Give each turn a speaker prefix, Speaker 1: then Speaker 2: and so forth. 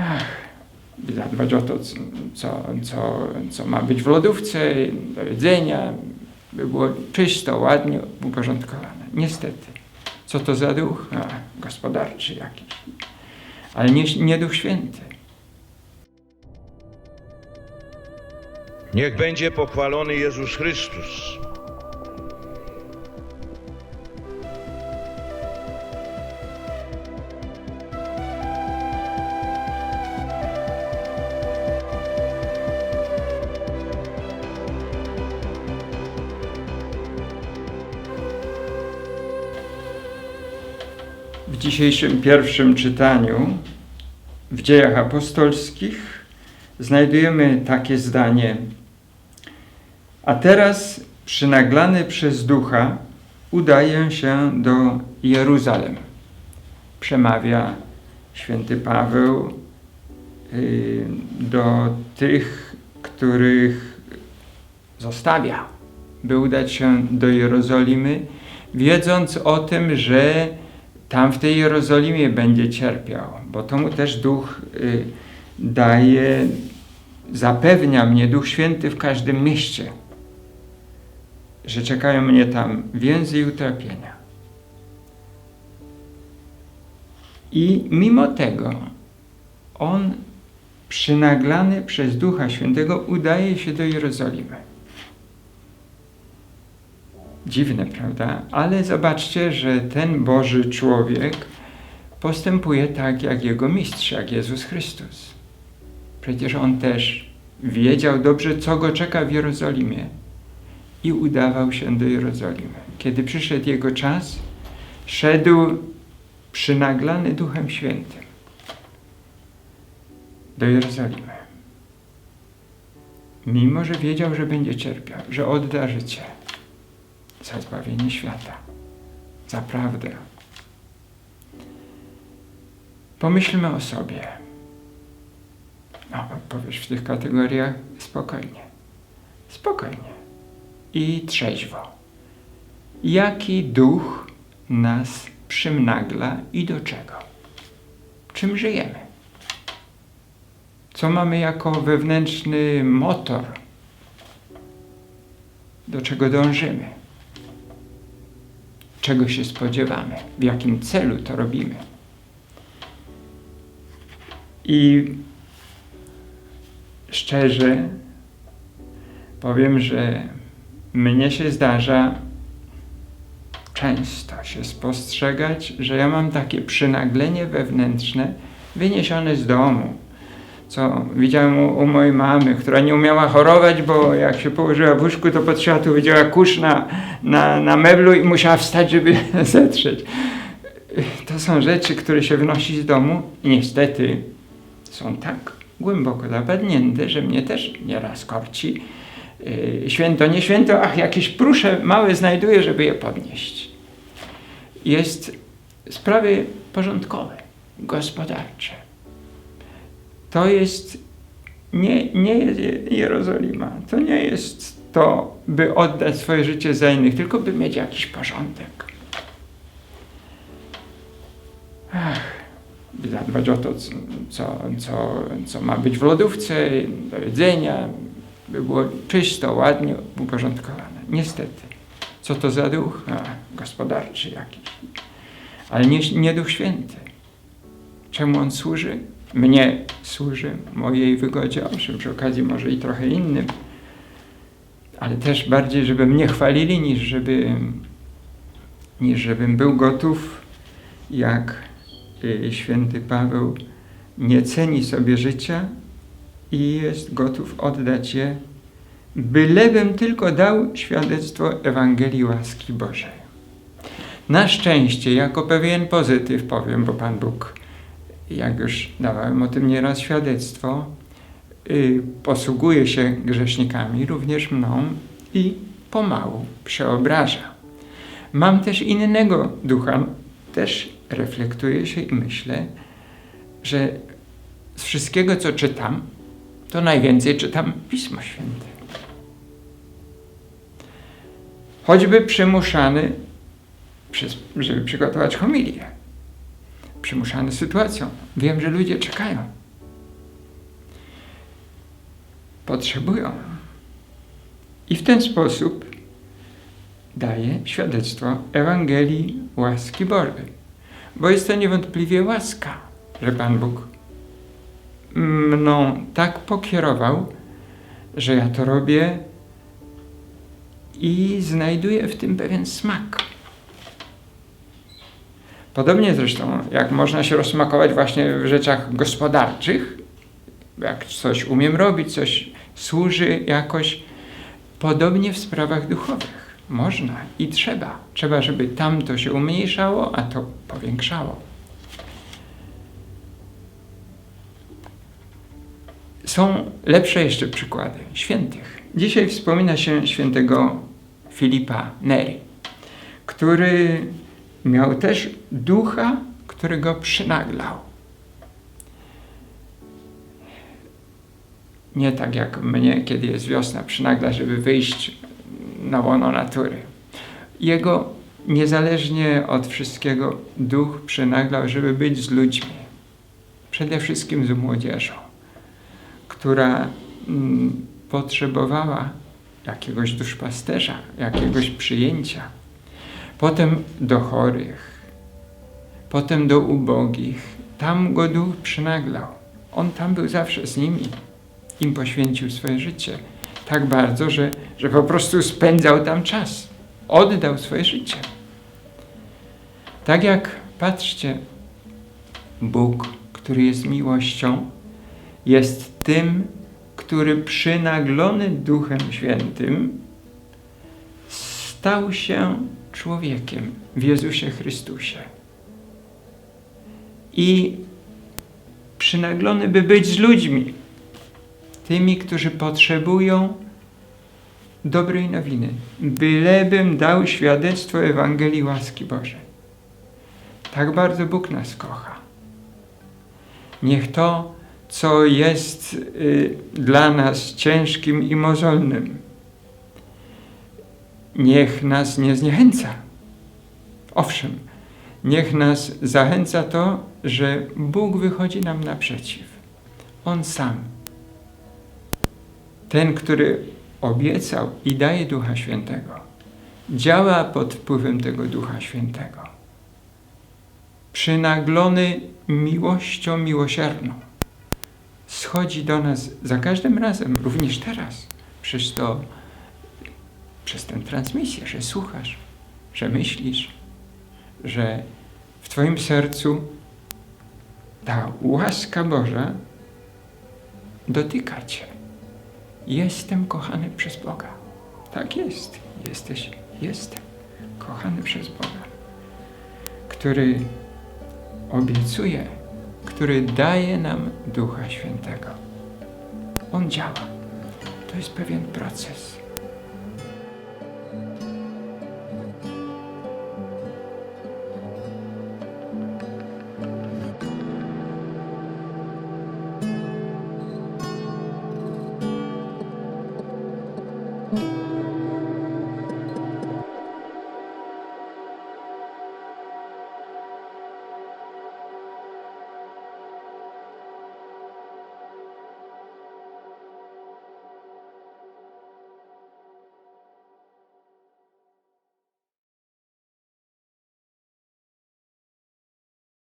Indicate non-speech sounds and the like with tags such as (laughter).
Speaker 1: Ach, zadbać o to, co, co, co ma być w lodówce, do jedzenia, by było czysto, ładnie uporządkowane. Niestety. Co to za duch? A, gospodarczy jakiś. Ale nie, nie Duch Święty.
Speaker 2: Niech będzie pochwalony Jezus Chrystus.
Speaker 1: Dzisiejszym pierwszym czytaniu w dziejach apostolskich znajdujemy takie zdanie. A teraz, przynaglany przez ducha, udaję się do Jeruzalem. Przemawia święty Paweł y, do tych, których zostawia, by udać się do Jerozolimy, wiedząc o tym, że tam w tej Jerozolimie będzie cierpiał, bo to mu też Duch y, daje, zapewnia mnie Duch Święty w każdym mieście, że czekają mnie tam więzy i utrapienia. I mimo tego on, przynaglany przez Ducha Świętego, udaje się do Jerozolimy. Dziwne, prawda? Ale zobaczcie, że ten Boży człowiek postępuje tak jak jego mistrz, jak Jezus Chrystus. Przecież on też wiedział dobrze, co go czeka w Jerozolimie i udawał się do Jerozolimy. Kiedy przyszedł jego czas, szedł przynaglany Duchem Świętym do Jerozolimy. Mimo, że wiedział, że będzie cierpiał, że odda życie za zbawienie świata, za prawdę. Pomyślmy o sobie. No, powiesz w tych kategoriach spokojnie. Spokojnie. I trzeźwo. Jaki duch nas przymnagla i do czego? Czym żyjemy? Co mamy jako wewnętrzny motor? Do czego dążymy? Czego się spodziewamy, w jakim celu to robimy. I szczerze powiem, że mnie się zdarza często się spostrzegać, że ja mam takie przynaglenie wewnętrzne wyniesione z domu, co widziałem u, u, mojej mamy, która nie umiała chorować, bo jak się położyła w łóżku, to pod światło widziała kurz na, na, na meblu i musiała wstać, żeby (laughs) zetrzeć. To są rzeczy, które się wynosi z domu i niestety są tak głęboko zapadnięte, że mnie też nieraz korci. Święto, nie święto, ach, jakieś prusze małe znajduję, żeby je podnieść. Jest sprawy porządkowe, gospodarcze to jest nie, nie Jerozolima. To nie jest to, by oddać swoje życie za innych, tylko by mieć jakiś porządek. Ach, zadbać o to, co, co, co ma być w lodówce, do jedzenia, by było czysto, ładnie uporządkowane. Niestety. Co to za duch? A, gospodarczy jakiś. Ale nie, nie Duch Święty. Czemu on służy? Mnie służy, mojej wygodzie, owszem, przy okazji może i trochę innym, ale też bardziej, żeby mnie chwalili, niż, żeby, niż żebym był gotów, jak y, święty Paweł nie ceni sobie życia i jest gotów oddać je, bylebym tylko dał świadectwo Ewangelii łaski Bożej. Na szczęście, jako pewien pozytyw powiem, bo Pan Bóg jak już dawałem o tym nieraz świadectwo, yy, posługuje się grzesznikami, również mną i pomału przeobraża. Mam też innego ducha, też reflektuję się i myślę, że z wszystkiego, co czytam, to najwięcej czytam Pismo Święte. Choćby przymuszany, żeby przygotować homilię przymuszany sytuacją. Wiem, że ludzie czekają. Potrzebują. I w ten sposób daje świadectwo Ewangelii łaski Bożej. Bo jest to niewątpliwie łaska, że Pan Bóg mną tak pokierował, że ja to robię i znajduję w tym pewien smak. Podobnie zresztą, jak można się rozsmakować właśnie w rzeczach gospodarczych, jak coś umiem robić, coś służy jakoś, podobnie w sprawach duchowych. Można i trzeba. Trzeba, żeby tamto się umniejszało, a to powiększało. Są lepsze jeszcze przykłady świętych. Dzisiaj wspomina się świętego Filipa Neri, który miał też ducha, który go przynaglał. Nie tak jak mnie, kiedy jest wiosna, przynagla, żeby wyjść na łono natury. Jego niezależnie od wszystkiego duch przynaglał, żeby być z ludźmi. Przede wszystkim z młodzieżą, która mm, potrzebowała jakiegoś duszpasterza, jakiegoś przyjęcia. Potem do chorych, potem do ubogich. Tam go duch przynaglał. On tam był zawsze z nimi. Im poświęcił swoje życie tak bardzo, że, że po prostu spędzał tam czas. Oddał swoje życie. Tak jak, patrzcie, Bóg, który jest miłością, jest tym, który przynaglony Duchem Świętym stał się człowiekiem w Jezusie Chrystusie. I przynaglony, by być z ludźmi, tymi, którzy potrzebują dobrej nowiny, bylebym dał świadectwo Ewangelii łaski Bożej. Tak bardzo Bóg nas kocha. Niech to, co jest y, dla nas ciężkim i mozolnym, niech nas nie zniechęca. Owszem, niech nas zachęca to, że Bóg wychodzi nam naprzeciw. On sam. Ten, który obiecał i daje Ducha Świętego, działa pod wpływem tego Ducha Świętego. Przynaglony miłością miłosierną, schodzi do nas za każdym razem, również teraz, przez to, przez tę transmisję, że słuchasz, że myślisz, że w Twoim sercu ta łaska Boża dotyka Cię. Jestem kochany przez Boga. Tak jest. Jesteś, jestem kochany przez Boga, który obiecuje, który daje nam Ducha Świętego. On działa. To jest pewien proces.